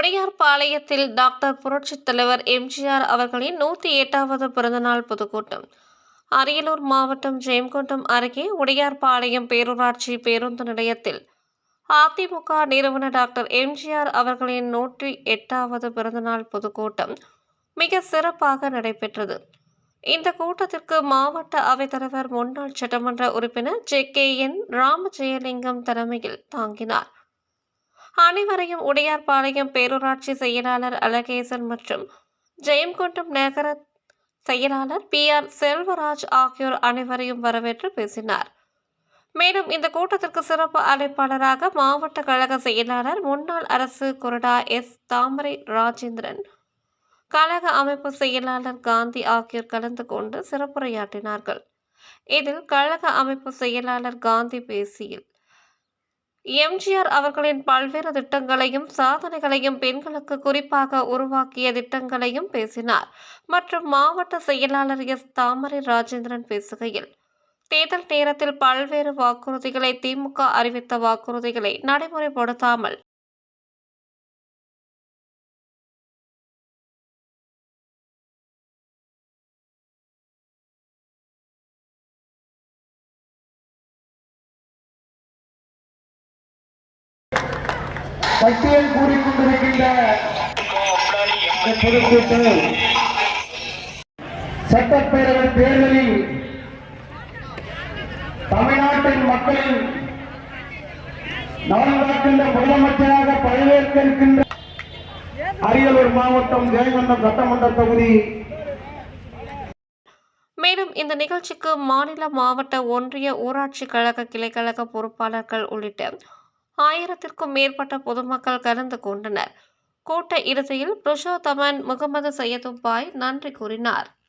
உடையார்பாளையத்தில் doctor புரட்சித் தலைவர் எம்ஜிஆர் அவர்களின் நூற்றி எட்டாவது பிறந்தநாள் பொதுக்கூட்டம். அரியலூர் மாவட்டம் ஜெயங்கொண்டம் அருகே உடையார்பாளையம் பேரூராட்சி பேருந்து நிலையத்தில் அதிமுக நிறுவனர் டாக்டர் எம்ஜிஆர் அவர்களின் நூற்றி எட்டாவது பிறந்தநாள் பொதுக்கூட்டம் மிக சிறப்பாக நடைபெற்றது. இந்த கூட்டத்திற்கு மாவட்ட அவைத்தலைவர் முன்னாள் சட்டமன்ற உறுப்பினர் ஜே கே என் ராமஜெயலிங்கம் தலைமையில் தாங்கினார். அனைவரையும் உடையார்பாளையம் பேரூராட்சி செயலாளர் அழகேசன் மற்றும் ஜெயங்கொண்டம் நகர செயலாளர் பி ஆர் செல்வராஜ் ஆகியோர் அனைவரையும் வரவேற்று பேசினார். மேலும் இந்த கூட்டத்திற்கு சிறப்பு அழைப்பாளராக மாவட்ட கழக செயலாளர் முன்னாள் அரசு கொறடா எஸ் தாமரை ராஜேந்திரன் கழக அமைப்பு செயலாளர் காந்தி ஆகியோர் கலந்து கொண்டு சிறப்புரையாற்றினார்கள். இதில் கழக அமைப்பு செயலாளர் காந்தி பேசியில் எம்ஜிஆர் அவர்களின் பல்வேறு திட்டங்களையும் சாதனைகளையும் பெண்களுக்கு குறிப்பாக உருவாக்கிய திட்டங்களையும் பேசினார். மற்றும் மாவட்ட செயலாளர் எஸ். தாமரை ராஜேந்திரன் பேசுகையில் தேர்தல் நேரத்தில் பல்வேறு வாக்குறுதிகளை திமுக அறிவித்த வாக்குறுதிகளை நடைமுறைப்படுத்தாமல் பட்டியல் கூறிக்கொண்டிருக்கின்ற பொதுக்கூட்டம் சட்டப்பேரவை தேர்தலில் தமிழ்நாட்டின் மக்களின் நலன் முதலமைச்சராக பதவியேற்க இருக்கின்ற அரியலூர் மாவட்டம் ஜெயங்கண்டம் சட்டமன்ற தொகுதி. மேலும் இந்த நிகழ்ச்சிக்கு மாநில மாவட்ட ஒன்றிய ஊராட்சி கழக கிளைக்கழக பொறுப்பாளர்கள் உள்ளிட்ட ஆயிரத்திற்கும் மேற்பட்ட பொதுமக்கள் கலந்து கொண்டனர். கூட்ட இறுதியில் புருஷோத்தமன் முகமது சையதுபாய் நன்றி கூறினார்.